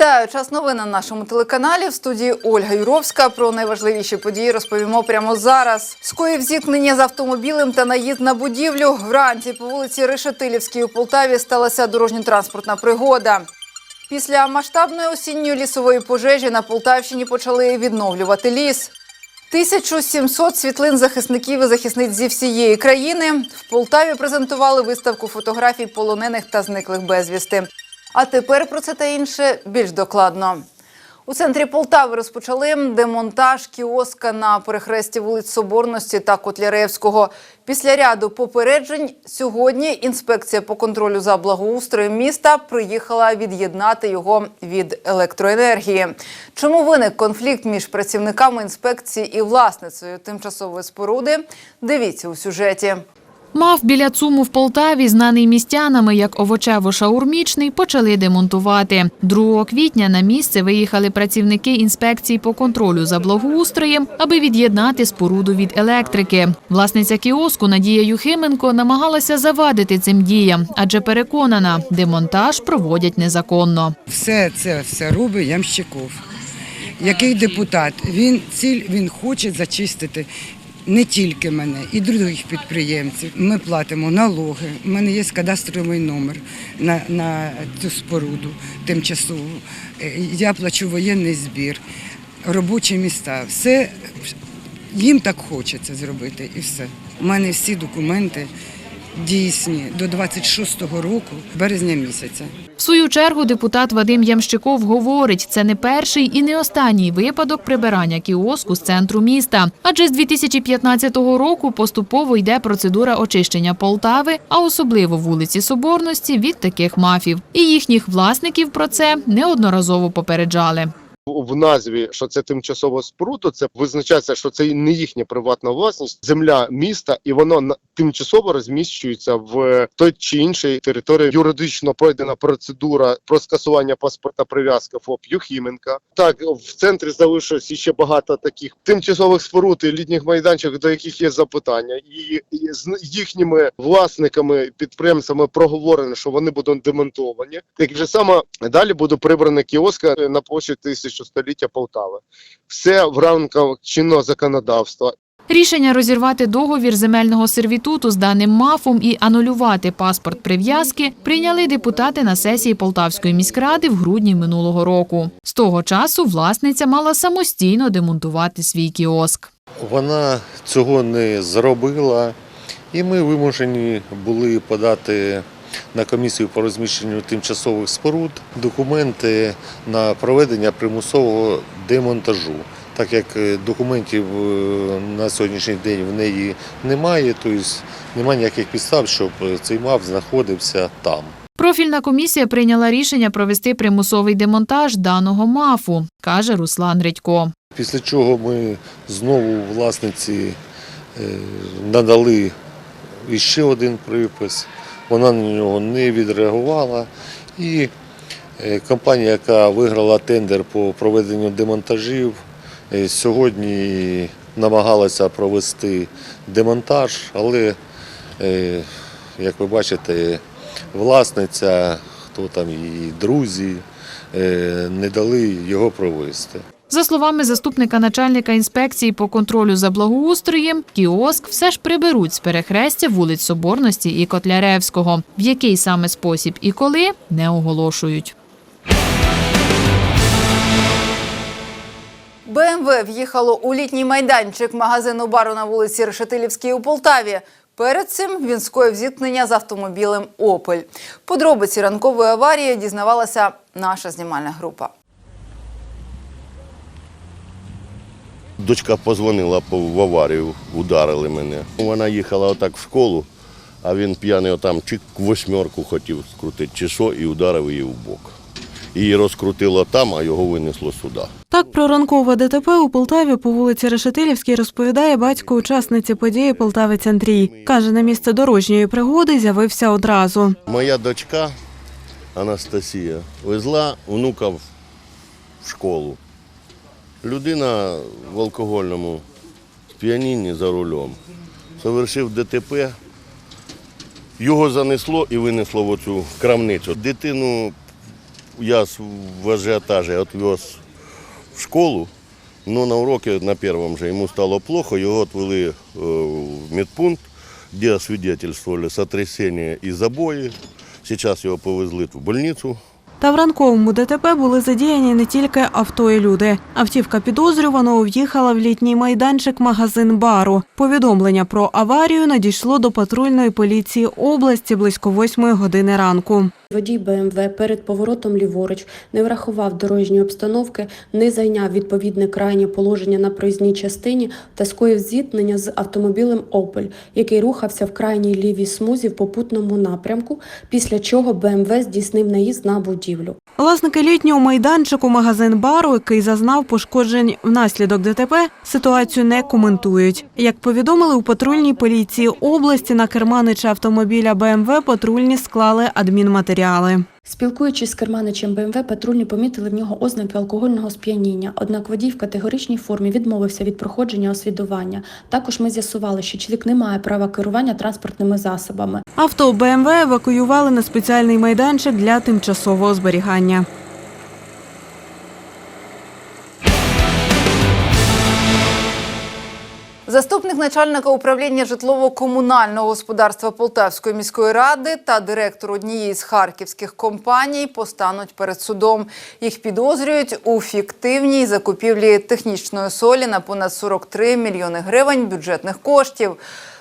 Вітаю! Час новин на нашому телеканалі. В студії Ольга Юровська. Про найважливіші події розповімо прямо зараз. Скоїв зіткнення з автомобілем та наїзд на будівлю. Вранці по вулиці Решетилівській у Полтаві сталася дорожньо-транспортна пригода. Після масштабної осінньої лісової пожежі на Полтавщині почали відновлювати ліс. 1700 світлин захисників і захисниць зі всієї країни в Полтаві презентували виставку фотографій полонених та зниклих безвісти. А тепер про це та інше більш докладно. У центрі Полтави розпочали демонтаж кіоска на перехресті вулиць Соборності та Котляревського. Після ряду попереджень сьогодні інспекція по контролю за благоустроєм міста приїхала від'єднати його від електроенергії. Чому виник конфлікт між працівниками інспекції і власницею тимчасової споруди? Дивіться у сюжеті. Мав біля ЦУМу в Полтаві, знаний містянами як овочево-шаурмічний, почали демонтувати. 2 квітня на місце виїхали працівники інспекції по контролю за благоустроєм, аби від'єднати споруду від електрики. Власниця кіоску Надія Юхименко намагалася завадити цим діям, адже переконана, демонтаж проводять незаконно. Все це все робить Ямщиков. Який депутат? Він ціль він хоче зачистити не тільки мене, і других підприємців. Ми платимо налоги. У мене є кадастровий номер на, на цю споруду тимчасову. Е, Я плачу воєнний збір, робочі міста. Все їм так хочеться зробити, і все. У мене всі документи дійсні до 26-го року, березня місяця. В свою чергу депутат Вадим Ямщиков говорить, це не перший і не останній випадок прибирання кіоску з центру міста. Адже з 2015 року поступово йде процедура очищення Полтави, а особливо вулиці Соборності від таких мафів. І їхніх власників про це неодноразово попереджали. В назві, що це тимчасова споруда, це визначається, що це не їхня приватна власність, земля міста, і воно тимчасово розміщується в той чи іншій території. Юридично пройдена процедура про скасування паспорта прив'язки ФОП Юхіменка. Так в центрі залишилось ще багато таких тимчасових споруд і літніх майданчиків, до яких є запитання, і, з їхніми власниками, підприємцями проговорено, що вони будуть демонтовані. Так же само далі буде прибрана кіоска на площі тисячу століття Полтави. Все в рамках чинного законодавства. Рішення розірвати договір земельного сервітуту з даним мафом і анулювати паспорт прив'язки прийняли депутати на сесії Полтавської міськради в грудні минулого року. З того часу власниця мала самостійно демонтувати свій кіоск. Вона цього не зробила, і ми вимушені були подати на комісію по розміщенню тимчасових споруд документи на проведення примусового демонтажу. Так як е, документів е, на сьогоднішній день в неї немає, тобто немає ніяких підстав, щоб е, цей МАФ знаходився там. Профільна комісія прийняла рішення провести примусовий демонтаж даного мафу, каже Руслан Редько. Після чого ми знову власниці надали іще один припис. Вона на нього не відреагувала. І е, компанія, яка виграла тендер по проведенню демонтажів, е, сьогодні намагалася провести демонтаж, але, е, як ви бачите, власниця, хто там її друзі, не дали його провести. За словами заступника начальника інспекції по контролю за благоустроєм, кіоск все ж приберуть з перехрестя вулиць Соборності і Котляревського. В який саме спосіб і коли не оголошують. БМВ в'їхало у літній майданчик магазину бару на вулиці Решетилівській у Полтаві. Перед цим він скоїв зіткнення з автомобілем Опель. Подробиці ранкової аварії дізнавалася наша знімальна група. Дочка позвонила в аварію, ударили мене. Вона їхала отак в школу, а він п'яний отам чи восьмерку хотів скрутити, чи що, і ударив її в бок. Її розкрутило там, а його винесло сюди. Так про ранкове ДТП у Полтаві по вулиці Решетилівській розповідає батько учасниці події Полтавець Андрій. Каже, на місце дорожньої пригоди з'явився одразу. Моя дочка Анастасія везла внука в в школу. Людина в алкогольному сп'янінні за рулем. Совершив ДТП, його занесло і винесло в оцю крамницю. Дитину я в ажиотаже отвез в школу, но на уроке на первом же ему стало плохо, его отвели э, в медпункт, где освидетельствовали сотрясение и забои. Сейчас его повезли в больницу. Та в ранковому ДТП були задіяні не тільки авто і люди. Автівка підозрюваного в'їхала в літній майданчик магазин бару. Повідомлення про аварію надійшло до патрульної поліції області близько восьмої години ранку. Водій БМВ перед поворотом ліворуч не врахував дорожньої обстановки, не зайняв відповідне крайнє положення на проїзній частині та скоїв зіткнення з автомобілем Опель, який рухався в крайній лівій смузі в попутному напрямку, після чого БМВ здійснив наїзд на будівлю. Власники літнього майданчику магазин бару, який зазнав пошкоджень внаслідок ДТП, ситуацію не коментують. Як повідомили у патрульній поліції області, на керманича автомобіля БМВ патрульні склали адмінматеріали. Спілкуючись з керманичем БМВ, патрульні помітили в нього ознаки алкогольного сп'яніння. Однак водій в категоричній формі відмовився від проходження освідування. Також ми з'ясували, що чоловік не має права керування транспортними засобами. Авто БМВ евакуювали на спеціальний майданчик для тимчасового зберігання. Заступник начальника управління житлово-комунального господарства Полтавської міської ради та директор однієї з харківських компаній постануть перед судом. Їх підозрюють у фіктивній закупівлі технічної солі на понад 43 мільйони гривень бюджетних коштів.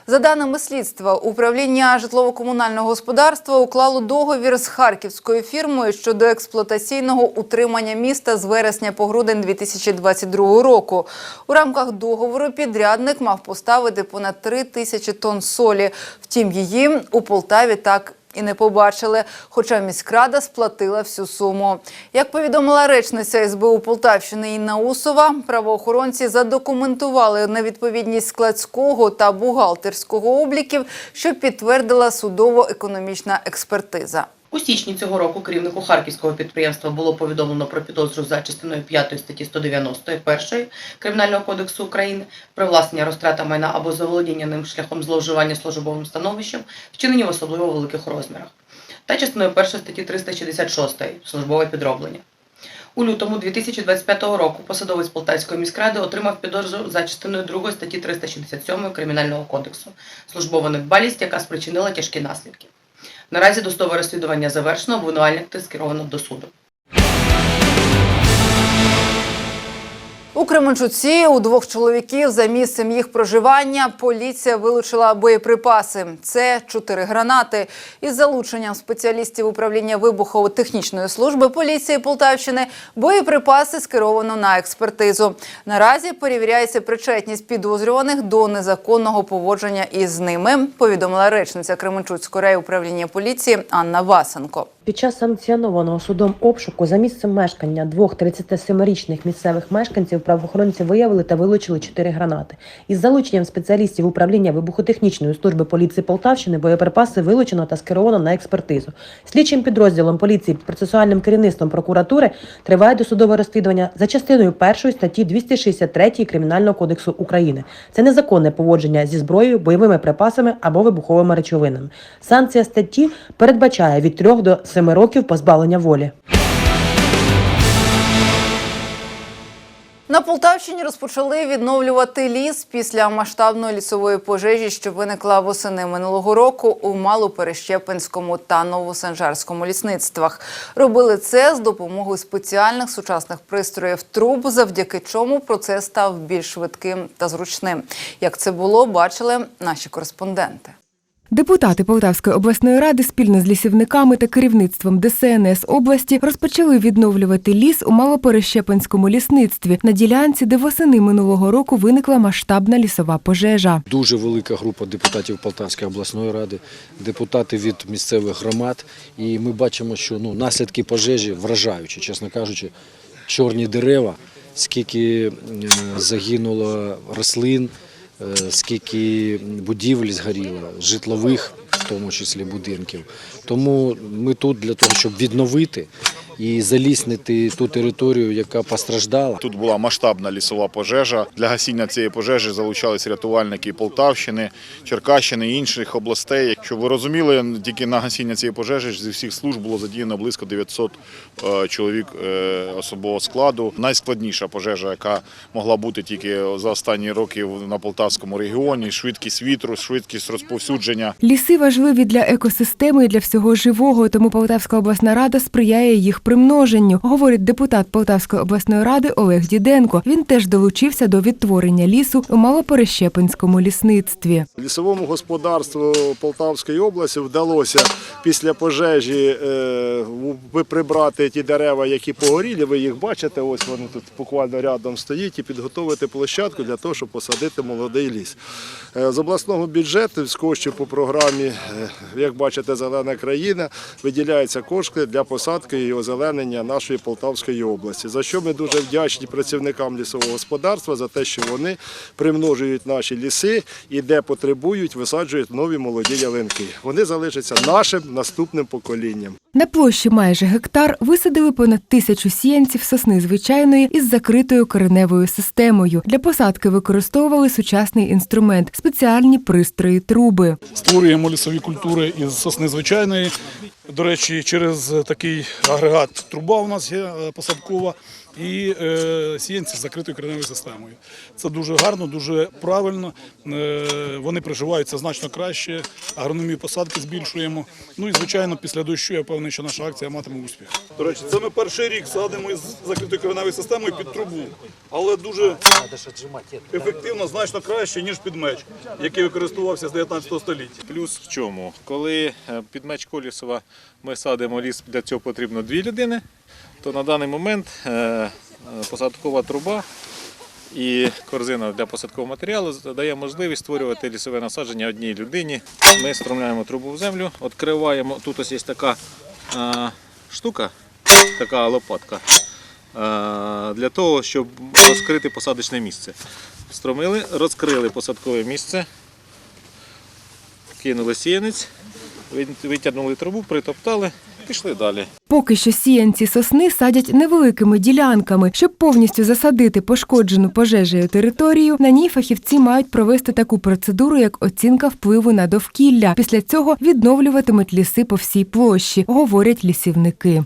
За даними слідства, управління житлово-комунального господарства уклало договір з харківською фірмою щодо експлуатаційного утримання міста з вересня по грудень 2022 року. У рамках договору підрядник мав поставити понад 3 тисячі тонн солі. Втім, її у Полтаві так і не побачили, хоча міськрада сплатила всю суму. Як повідомила речниця СБУ Полтавщини Інна Усова, правоохоронці задокументували невідповідність складського та бухгалтерського обліків, що підтвердила судово-економічна експертиза. У січні цього року керівнику харківського підприємства було повідомлено про підозру за частиною 5 статті 191 Кримінального кодексу України привласнення розтрата майна або заволодіння ним шляхом зловживання службовим становищем, вчинені в особливо великих розмірах, та частиною 1 статті 366 службове підроблення. У лютому 2025 року посадовець Полтавської міськради отримав підозру за частиною 2 статті 367 Кримінального кодексу службова недбалість, яка спричинила тяжкі наслідки. Наразі досудове розслідування завершено, обвинувальник скеровано до суду. У Кременчуці у двох чоловіків за місцем їх проживання поліція вилучила боєприпаси. Це чотири гранати. Із залученням спеціалістів управління вибухово-технічної служби поліції Полтавщини боєприпаси скеровано на експертизу. Наразі перевіряється причетність підозрюваних до незаконного поводження із ними. Повідомила речниця Кременчуцького райуправління поліції Анна Васенко. Під час санкціонованого судом обшуку за місцем мешкання двох 37-річних місцевих мешканців правоохоронці виявили та вилучили чотири гранати. Із залученням спеціалістів управління вибухотехнічної служби поліції Полтавщини боєприпаси вилучено та скеровано на експертизу. Слідчим підрозділом поліції під процесуальним керівництвом прокуратури триває досудове розслідування за частиною першої статті 263 Кримінального кодексу України. Це незаконне поводження зі зброєю, бойовими припасами або вибуховими речовинами. Санкція статті передбачає від 3 до 7 років позбавлення волі. На Полтавщині розпочали відновлювати ліс після масштабної лісової пожежі, що виникла восени минулого року у Малоперещепинському та Новосанжарському лісництвах. Робили це з допомогою спеціальних сучасних пристроїв труб, завдяки чому процес став більш швидким та зручним. Як це було, бачили наші кореспонденти. Депутати Полтавської обласної ради спільно з лісівниками та керівництвом ДСНС області розпочали відновлювати ліс у Малоперещепинському лісництві на ділянці, де восени минулого року виникла масштабна лісова пожежа. Дуже велика група депутатів Полтавської обласної ради, депутати від місцевих громад. І ми бачимо, що ну, наслідки пожежі вражаючі, чесно кажучи, чорні дерева, скільки е, загинуло рослин, скільки будівель згоріло, житлових, в тому числі будинків. Тому ми тут для того, щоб відновити і заліснити ту територію, яка постраждала. Тут була масштабна лісова пожежа. Для гасіння цієї пожежі залучались рятувальники Полтавщини, Черкащини і інших областей. Щоб ви розуміли, тільки на гасіння цієї пожежі зі всіх служб було задіяно близько 900 е, чоловік е, особового складу. Найскладніша пожежа, яка могла бути тільки за останні роки на Полтавському регіоні. Швидкість вітру, швидкість розповсюдження. Ліси важливі для екосистеми і для всього живого, тому Полтавська обласна рада сприяє їх примноженню, говорить депутат Полтавської обласної ради Олег Діденко. Він теж долучився до відтворення лісу у малоперещепинському лісництві. Лісовому господарству Полтавської області вдалося після пожежі е, прибрати ті дерева, які погоріли. Ви їх бачите, ось вони тут буквально рядом стоять, і підготовити площадку для того, щоб посадити молодий ліс. Е, З обласного бюджету, з коштів по програмі, е, як бачите, Зелена країна, виділяються кошти для посадки і озеленення нашої Полтавської області. За що ми дуже вдячні працівникам лісового господарства за те, що вони примножують наші ліси і де потребують, висаджують нові молоді ялинки. Вони залишаться нашим наступним поколінням. На площі майже гектар висадили понад тисячу сіянців сосни звичайної із закритою кореневою системою. Для посадки використовували сучасний інструмент спеціальні пристрої труби. Створюємо лісові культури із сосни звичайної. До речі, через такий агрегат труба у нас є е, посадкова і е, сіянці з закритою кореневою системою. Це дуже гарно, дуже правильно. Е, вони приживаються значно краще, агрономію посадки збільшуємо. Ну і звичайно, після дощу я певний, що наша акція матиме успіх. До речі, це ми перший рік садимо із закритою кореневою системою під трубу, але дуже ефективно, значно краще, ніж під меч, який використовувався з 19 століття. Плюс в чому? Коли під меч Колісова ми садимо ліс, для цього потрібно дві людини, то на даний момент е, е, посадкова труба і корзина для посадкового матеріалу дає можливість створювати лісове насадження одній людині. Ми стромляємо трубу в землю, відкриваємо. Тут ось є така е, штука, така лопатка. Для того, щоб розкрити посадочне місце. Стромили, розкрили посадкове місце, кинули сіянець, витягнули трубу, притоптали, пішли далі. Поки що сіянці сосни садять невеликими ділянками. Щоб повністю засадити пошкоджену пожежею територію, на ній фахівці мають провести таку процедуру, як оцінка впливу на довкілля. Після цього відновлюватимуть ліси по всій площі, говорять лісівники.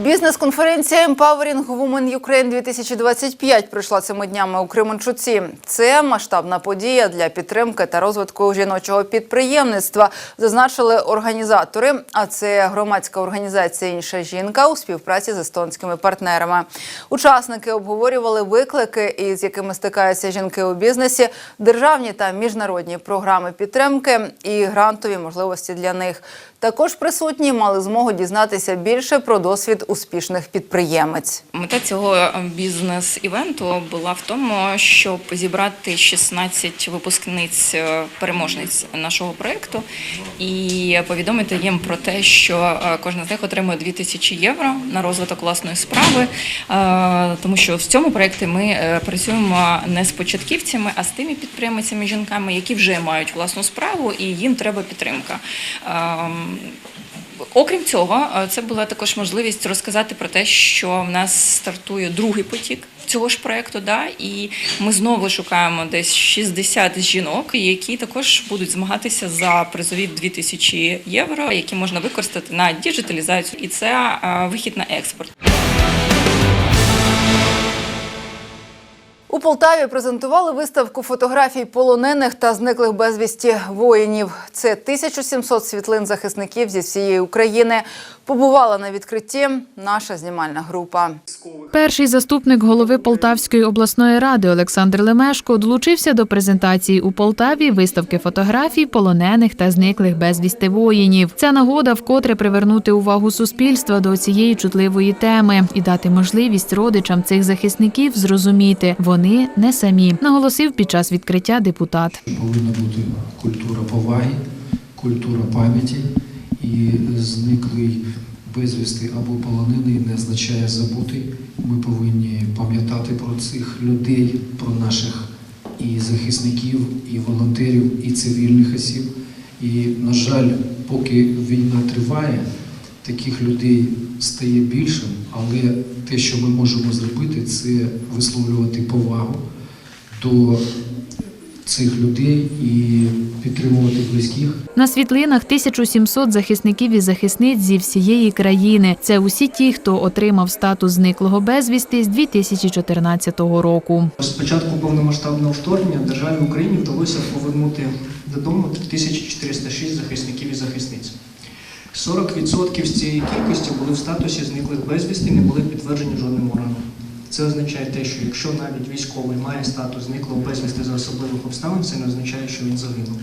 Бізнес-конференція Empowering Women Ukraine 2025 пройшла цими днями у Кременчуці. Це масштабна подія для підтримки та розвитку жіночого підприємництва, зазначили організатори. А це громадська організація Інша жінка у співпраці з естонськими партнерами. Учасники обговорювали виклики, із якими стикаються жінки у бізнесі, державні та міжнародні програми підтримки і грантові можливості для них. Також присутні мали змогу дізнатися більше про досвід успішних підприємець. Мета цього е, бізнес-івенту була в тому, щоб зібрати 16 випускниць е, переможниць нашого проєкту і повідомити їм про те, що е, кожна з них отримує 2000 євро на розвиток власної справи, Е, тому що в цьому проєкті ми працюємо не з початківцями, а з тими підприємцями жінками, які вже мають власну справу, і їм треба підтримка. Окрім цього, е, це була також можливість розказати про те, що в нас стартує другий потік цього ж проекту. Да, і ми знову шукаємо десь 60 жінок, які також будуть змагатися за призові 2000 євро, які можна використати на діджиталізацію, і це е, вихід на експорт. У Полтаві презентували виставку фотографій полонених та зниклих безвісті воїнів. Це 1700 світлин захисників зі всієї України. Побувала на відкритті наша знімальна група. Перший заступник голови Полтавської обласної ради Олександр Лемешко долучився до презентації у Полтаві виставки фотографій полонених та зниклих безвісти воїнів. Ця нагода вкотре привернути увагу суспільства до цієї чутливої теми і дати можливість родичам цих захисників зрозуміти, вони не самі, наголосив під час відкриття депутат. Повинна бути культура поваги, культура пам'яті і зниклий безвісти або полонений не означає забутий. Ми повинні пам'ятати про цих людей, про наших і захисників, і волонтерів, і цивільних осіб. І, на жаль, поки війна триває, таких людей стає більше, але те, що ми можемо зробити, це висловлювати повагу до цих людей і підтримувати близьких. На світлинах 1700 захисників і захисниць зі всієї країни. Це усі ті, хто отримав статус зниклого безвісти з 2014 року. З початку повномасштабного вторгнення державі Україні вдалося повернути додому 1406 захисників і захисниць. 40% з цієї кількості були в статусі зниклих безвісти не були підтверджені жодним органом. Це означає те, що якщо навіть військовий має статус зниклого безвісти за особливих обставин, це не означає, що він загинув.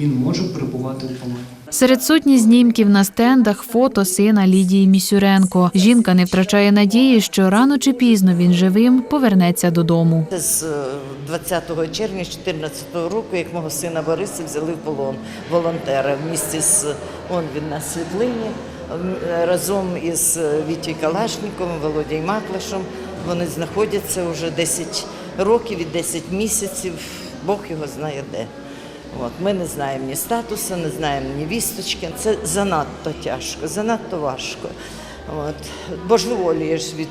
Він може перебувати у полоні. Серед сотні знімків на стендах фото сина Лідії Місюренко. Жінка не втрачає надії, що рано чи пізно він живим повернеться додому. З е, 20 червня 2014 року, як мого сина Бориса взяли в полон волонтери в місті з он він на світлині разом із е, Вітєю Калашніковим, Володією Маклишем. Вони знаходяться вже 10 років і 10 місяців. Бог його знає де. От, ми не знаємо ні статусу, не знаємо ні вісточки. Це занадто тяжко, занадто важко. От. Божеволієш від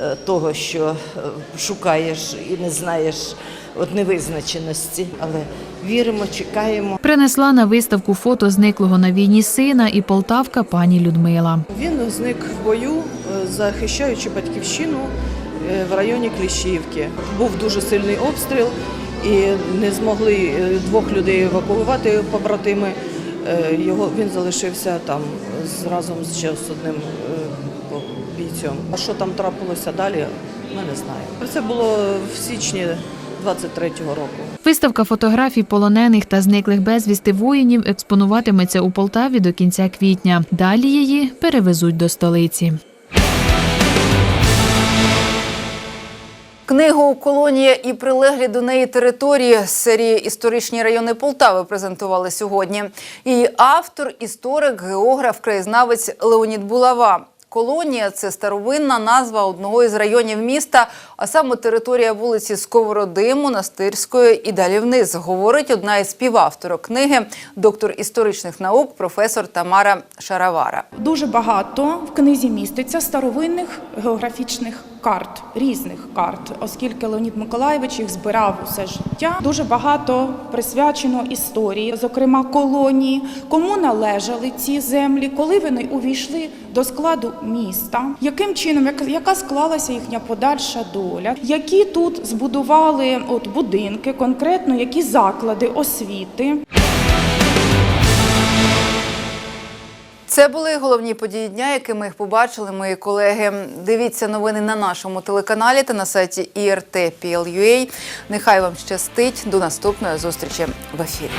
е, того, що е, шукаєш і не знаєш от невизначеності, але віримо, чекаємо. Принесла на виставку фото зниклого на війні сина і полтавка пані Людмила. Він зник в бою, захищаючи батьківщину е, в районі Кліщівки. Був дуже сильний обстріл і не змогли е, двох людей евакуювати побратими. Е, Його він залишився там разом ще з одним бійцем. А що там трапилося далі, ми не знаємо. Це було в січні 23-го року. Виставка фотографій полонених та зниклих безвісти воїнів експонуватиметься у Полтаві до кінця квітня. Далі її перевезуть до столиці. Книгу Колонія і прилеглі до неї території з серії Історичні райони Полтави презентували сьогодні. Її автор, історик, географ, краєзнавець Леонід Булава. Колонія це старовинна назва одного із районів міста, а саме територія вулиці Сковороди, Монастирської і далі вниз, говорить одна із співавторок книги, доктор історичних наук, професор Тамара Шаравара. Дуже багато в книзі міститься старовинних географічних карт, різних карт, оскільки Леонід Миколаєвич їх збирав усе життя. Дуже багато присвячено історії, зокрема колонії, кому належали ці землі, коли вони увійшли до складу міста, яким чином, як- яка склалася їхня подальша доля, які тут збудували от будинки, конкретно які заклади освіти. Це були головні події дня, якими їх побачили мої колеги. Дивіться новини на нашому телеканалі та на сайті IRT.PL.UA. Нехай вам щастить. До наступної зустрічі в ефірі.